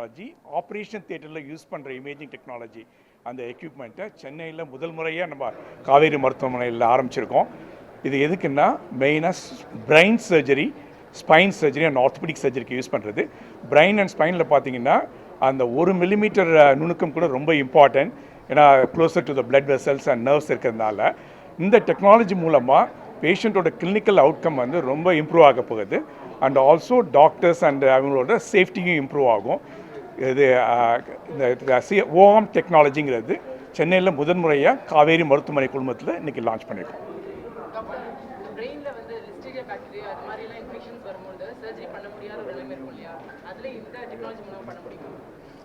Technology operation தியேட்டரில் use பண்ணுற imaging technology அந்த எக்யூப்மெண்ட்டை சென்னையில் முதல் முறையாக நம்ம காவேரி மருத்துவமனையில் ஆரம்பிச்சிருக்கோம். இது எதுக்குன்னா மெயினாக brain surgery spine surgery and orthopaedic சர்ஜரிக்கு use பண்ணுறது பிரைன் அண்ட் ஸ்பைனில் பார்த்தீங்கன்னா அந்த ஒரு மில்லிமீட்டர் நுணுக்கம் கூட ரொம்ப இம்பார்ட்டன்ட் ஏன்னா closer to the blood vessels and nerves இருக்கிறதுனால. இந்த டெக்னாலஜி மூலமாக பேஷண்ட்டோட கிளினிக்கல் அவுட்கம் வந்து ரொம்ப இம்ப்ரூவ் ஆக போகுது. அண்ட் ஆல்சோ டாக்டர்ஸ் அண்ட் அவங்களோட சேஃப்டியும் இம்ப்ரூவ் ஆகும். இது இந்த ஓஆம் டெக்னாலஜிங்கிறது சென்னையில் முதன்முறையாக காவேரி மருத்துவமனை குழுமத்தில் இன்றைக்கி லான்ச் பண்ணியிருக்கோம் பிரெயின்ல வந்து லிஸ்டீரியா பாக்டீரியா அது மாதிரி எல்லாம் இன்ஃபெக்ஷன்ஸ் வரும்போது சர்ஜரி பண்ண முடியாத ஒரு நிலைமை இருக்கும் இல்லையா? அதுல இந்த டெக்னாலஜி மூலம் பண்ண முடியுமா?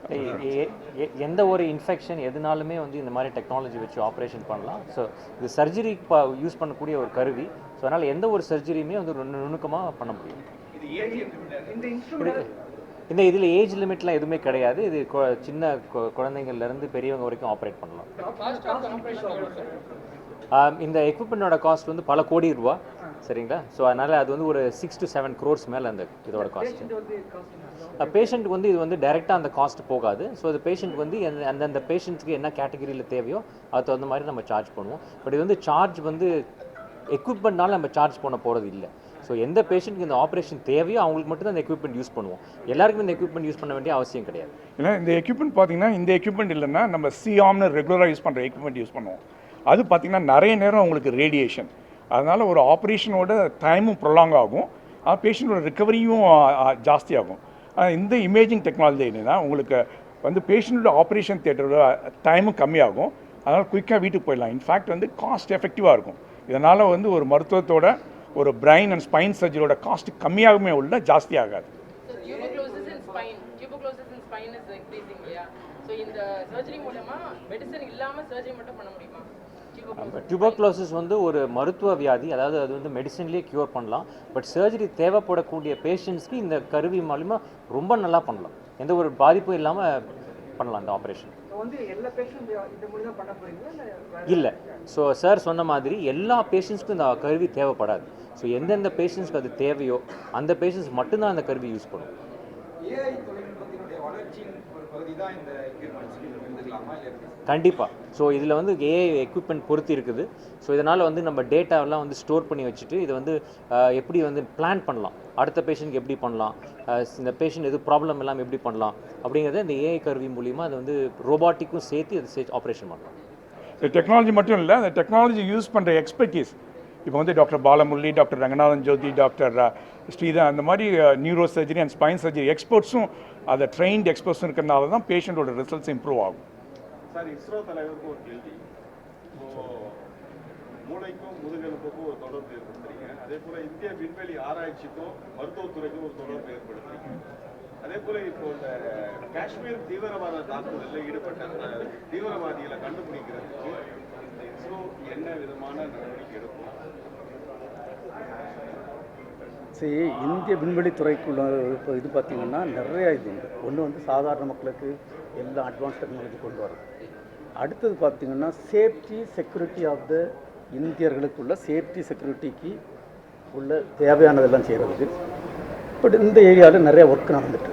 எ- எ- எ- எந்த ஒரு இன்ஃபெக்ஷன் எதுனாலுமே வந்து இந்த மாதிரி டெக்னாலஜி வச்சு ஆப்ரேஷன் பண்ணலாம். ஸோ இது சர்ஜரி யூஸ் பண்ணக்கூடிய ஒரு கருவி. ஸோ அதனால் எந்த ஒரு சர்ஜரியுமே வந்து நுணு- நுணுக்கமாக பண்ண முடியும். இது- இந்த இதில் ஏஜ் லிமிட்லாம் எதுவுமே கிடையாது. இது சின்ன குழந்தைங்கள்லேருந்து பெரியவங்க வரைக்கும் ஆப்ரேட் பண்ணலாம். இந்த எக்யூப்மெண்ட்டோட காஸ்ட் வந்து பல கோடி ரூபா. சரிங்களா? ஸோ அதனால் அது வந்து ஒரு சிக்ஸ் டு செவன் க்ரோர்ஸ் மேலே அந்த இதோட காஸ்ட் பேஷண்ட்டுக்கு வந்து இது வந்து டைரெக்டாக அந்த காஸ்ட் போகாது. ஸோ அது பேஷண்ட் வந்து அந்தந்த பேஷண்ட்ஸ்க்கு என்ன கேட்டகரியில் தேவையோ அது தகுந்த மாதிரி நம்ம சார்ஜ் பண்ணுவோம். பட் இது வந்து சார்ஜ் வந்து எக்யூப்மெண்ட்னால நம்ம சார்ஜ் பண்ண போகிறது இல்லை. ஸோ எந்த பேஷண்ட்டுக்கு இந்த ஆப்ரேஷன் தேவையோ அவங்களுக்கு மட்டும் தான் இந்த எக்யூப்மெண்ட் யூஸ் பண்ணுவோம். எல்லாருக்குமே இந்த எக்யூப்மெண்ட் யூஸ் பண்ண வேண்டிய அவசியம் கிடையாது. ஏன்னா இந்த எக்யூப்மெண்ட் பார்த்தீங்கன்னா இந்த எக்யூப்மெண்ட் இல்லைன்னா நம்ம சிஆம்னு ரெகுலராக யூஸ் பண்ணுற எக்யூப்மெண்ட் யூஸ் பண்ணுவோம். அது பார்த்தீங்கன்னா நிறைய நேரம் உங்களுக்கு ரேடியேஷன் அதனால் ஒரு ஆப்ரேஷனோட டைமும் ப்ரொலாங் ஆகும். ஆனால் பேஷண்ட்டோட ரிக்கவரியும் ஜாஸ்தி ஆகும் இந்த இமேஜிங் டெக்னாலஜி என்னென்னா உங்களுக்கு வந்து பேஷண்ட்டோட ஆப்ரேஷன் தேட்டரோட டைமும் கம்மியாகும். அதனால் குயிக்காக வீட்டுக்கு போயிடலாம். இன்ஃபேக்ட் வந்து காஸ்ட் எஃபெக்டிவாக இருக்கும். இதனால் வந்து ஒரு மருத்துவத்தோட ஒரு பிரைன் அண்ட் ஸ்பைன் சர்ஜரியோட காஸ்ட் கம்மியாகுமே உள்ள ஜாஸ்தி ஆகாது so tuberculosis in spine tuberculosis in spine is increasing இல்லையா? ஸோ இந்த சர்ஜரி மூலமா மெடிசன் இல்லாம சர்ஜரி மட்டும் பண்ண முடியுமா? டியூபோக்ளோசிஸ் டியூபர்குலோசிஸ் வந்து ஒரு மருத்துவ வியாதி அதாவது அது வந்து மெடிசன்லேயே க்யூர் பண்ணலாம். பட் சர்ஜரி தேவைப்படக்கூடிய பேஷண்ட்ஸ்க்கு இந்த கருவி மூலிமா ரொம்ப நல்லா பண்ணலாம். எந்த ஒரு பாதிப்பும் இல்லாமல் பண்ணலாம் இந்த ஆப்ரேஷன் இல்லை ஸோ சார் சொன்ன மாதிரி எல்லா பேஷண்ட்ஸ்க்கும் இந்த கருவி தேவைப்படாது. ஸோ எந்தெந்த பேஷண்ட்ஸ்க்கு அது தேவையோ அந்த பேஷண்ட்ஸ் மட்டும்தான் அந்த கருவி யூஸ் பண்ணும். கண்டிப்பாக ஸோ இதில் வந்து ஏஐ எக்யூப்மெண்ட் பொறுத்து இருக்குது. ஸோ இதனால் வந்து நம்ம டேட்டாவெல்லாம் வந்து ஸ்டோர் பண்ணி வச்சுட்டு இதை வந்து எப்படி வந்து பிளான் பண்ணலாம்? அடுத்த பேஷண்ட்க்கு எப்படி பண்ணலாம்? இந்த பேஷண்ட் எது ப்ராப்ளம் எல்லாம் எப்படி பண்ணலாம்? அப்படிங்கிறத இந்த ஏஐ கருவி மூலிமா அதை வந்து ரோபாட்டிக்கும் சேர்த்து அதை சே ஆப்ரேஷன் பண்ணலாம். இந்த டெக்னாலஜி மட்டும் இல்லை அந்த டெக்னாலஜி யூஸ் பண்ணுற எக்ஸ்பர்டீஸ் இப்போ வந்து doctor Balamurali doctor Ranganathan Jothi doctor uh, Sridha அந்த மாதிரி neuro surgery and spine surgery எக்ஸ்பர்ட்ஸும் அதை ட்ரெயின்ட் எக்ஸ்பர்ட்ஸும் இருக்கிறனால தான் பேஷண்ட்டோட ரிசல்ட்ஸ் இம்ப்ரூவ் ஆகும். சார் இஸ்ரோ தலைவருக்கு ஒரு கேள்வி. மூளைக்கும் முதுகெலும்புக்கும் ஒரு தொடர்பு ஏற்படுத்துறீங்க. அதே போல இந்திய விண்வெளி ஆராய்ச்சிக்கும் மருத்துவத்துறைக்கும் ஒரு தொடர்பு ஏற்படுத்துறீங்க. அதே போல இப்போ இந்த காஷ்மீர் தீவிரவாத தாக்குதலில் ஈடுபட்ட அந்த தீவிரவாதிகளை கண்டுபிடிக்கிறதுக்கு இந்த இஸ்ரோ என்ன விதமான நடவடிக்கை எடுக்கும்? சரி இந்திய விண்வெளித்துறைக்குள்ள இப்போ இது பார்த்திங்கன்னா நிறையா இது உண்டு. ஒன்று வந்து சாதாரண மக்களுக்கு எல்லாம் அட்வான்ஸ் டெக்னாலஜி கொண்டு வரும். அடுத்தது பார்த்திங்கன்னா சேஃப்டி செக்யூரிட்டி ஆஃப் த இந்தியர்களுக்குள்ள சேஃப்டி செக்யூரிட்டிக்கு உள்ள தேவையானதெல்லாம் செய்கிறதுக்கு பட் இந்த ஏரியாவில் நிறைய ஒர்க் நடந்துட்டு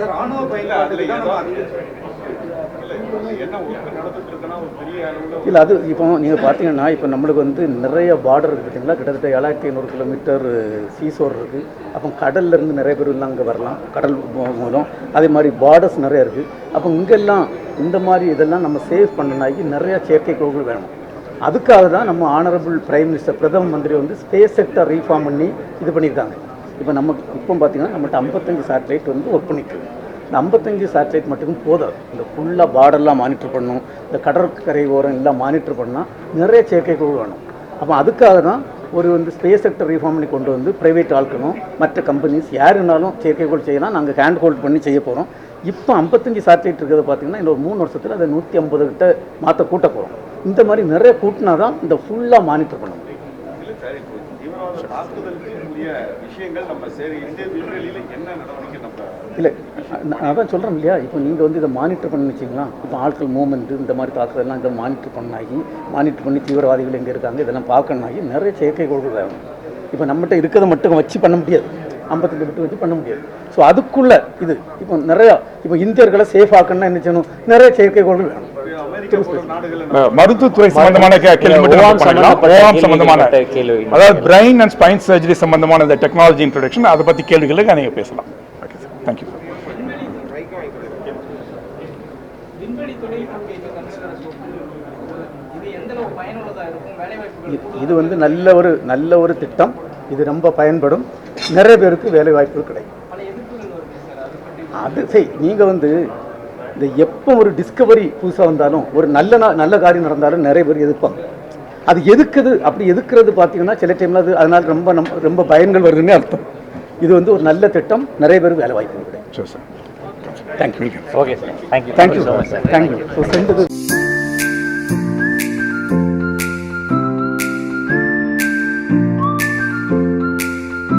சார் ஆணவ இல்லை அது இப்போ நீங்கள் பார்த்தீங்கன்னா இப்போ நம்மளுக்கு வந்து நிறைய பார்டர் இருக்குது பார்த்தீங்களா கிட்டத்தட்ட ஏழாயிரத்தி ஐநூறு கிலோமீட்டர் சீசோர் இருக்குது அப்போ கடல்லேருந்து நிறைய பேர் எல்லாம் அங்கே வரலாம் கடல் மூலம். அதே மாதிரி பார்டர்ஸ் நிறைய இருக்குது அப்போ இங்கெல்லாம் இந்த மாதிரி இதெல்லாம் நம்ம சேவ் பண்ணனாக்கி நிறையா செயற்கைக்கோள்கள் வேணும். அதுக்காக தான் நம்ம ஆனரபிள் பிரைம் மினிஸ்டர் பிரதம மந்திரி வந்து ஸ்பேஸ் செக்டர் ரீஃபார்ம் பண்ணி இது பண்ணியிருக்காங்க. இப்போ நம்ம இப்போ பார்த்தீங்கன்னா நம்மகிட்ட ஐம்பத்தஞ்சு சேட்டலைட் வந்து ஒர்க் பண்ணிட்டு இந்த ஐம்பத்தஞ்சு சேட்டலைட் மட்டும் போதாது. இந்த ஃபுல்லாக பார்டர்லாம் மானிட்டர் பண்ணணும். இந்த கடற்கரை ஓரம் எல்லாம் மானிட்டர் பண்ணால் நிறைய செயற்கைக்குழு வேணும். அப்போ அதுக்காக தான் ஒரு வந்து ஸ்பேஸ் செக்டர் ரீஃபார்ம் பண்ணி கொண்டு வந்து ப்ரைவேட் ஆட்களும் மற்ற கம்பெனிஸ் யாருனாலும் செயற்கைக்கோள் செய்யலாம். நாங்கள் ஹேண்ட் ஹோல்ட் பண்ணி செய்ய போகிறோம் இப்போ ஐம்பத்தஞ்சு சேட்டலைட் இருக்கிறத பார்த்தீங்கன்னா இன்னொரு மூணு வருஷத்தில் அதை நூற்றி ஐம்பது கிட்ட மாற்ற கூட்ட போகிறோம் இந்த மாதிரி நிறைய கூட்டினா தான் இந்த ஃபுல்லாக மானிட்டர் பண்ண முடியும் விஷயங்கள் நம்ம சரி இந்திய என்ன நடவடிக்கை இல்லை நான் அதான் சொல்கிறேன் இல்லையா? இப்போ நீங்கள் வந்து இதை மானிட்டர் பண்ணி வச்சிங்களா இப்போ ஆட்கள் மூவ்மெண்ட்டு இந்த மாதிரி தாக்குதல்லாம் இதை மானிட்டர் பண்ணாகி மானிட்டர் பண்ணி தீவிரவாதிகள் எங்கே இருக்காங்க இதெல்லாம் பார்க்கணாகி நிறைய செயற்கைக்கோள்கள் வேணும் இப்போ நம்மகிட்ட இருக்கிறத மட்டும் வச்சு பண்ண முடியாது. ஐம்பத்தெட்டு பிட்டு வச்சு பண்ண முடியாது. ஸோ அதுக்குள்ள இது இப்போ நிறையா இப்போ இந்தியர்களை சேஃப் ஆக்கணும்னா என்ன செய்யணும்? நிறைய செயற்கைக்கோள்கள் வேணும். அமெரிக்கா போன்ற நாடுகள் அஹ், மருத்துவத்துறை சம்பந்தமான சம்பந்தமான. அதாவது பிரெயின் அண்ட் ஸ்பைன் சர்ஜரி சம்பந்தமான இந்த டெக்னாலஜி இன்ட்ரடக்ஷன் அதை பற்றி கேள்விகளுக்கு நீங்கள் பேசலாம். தேங்க்யூ யூ இது இது வந்து நல்ல ஒரு நல்ல ஒரு திட்டம். இது ரொம்ப பயன்படும். நிறைய பேருக்கு வேலை வாய்ப்புகள் கிடைக்கும். அது சரி நீங்கள் வந்து இந்த எப்போ ஒரு டிஸ்கவரி புதுசாக வந்தாலும் ஒரு நல்ல நல்ல காரியம் நடந்தாலும் நிறைய பேர் எதிர்ப்பாங்க. அது எதுக்குது அப்படி எதுக்குறது பார்த்தீங்கன்னா சில டைமில் அது அதனால் ரொம்ப நம் ரொம்ப பயன்கள் வருதுன்னு அர்த்தம். இது வந்து ஒரு நல்ல திட்டம். நிறைய பேருக்கு வேலை வாய்ப்பு கிடைக்கும் சரி thank you okay sir thank you thank you so much sir thank you so சென்றது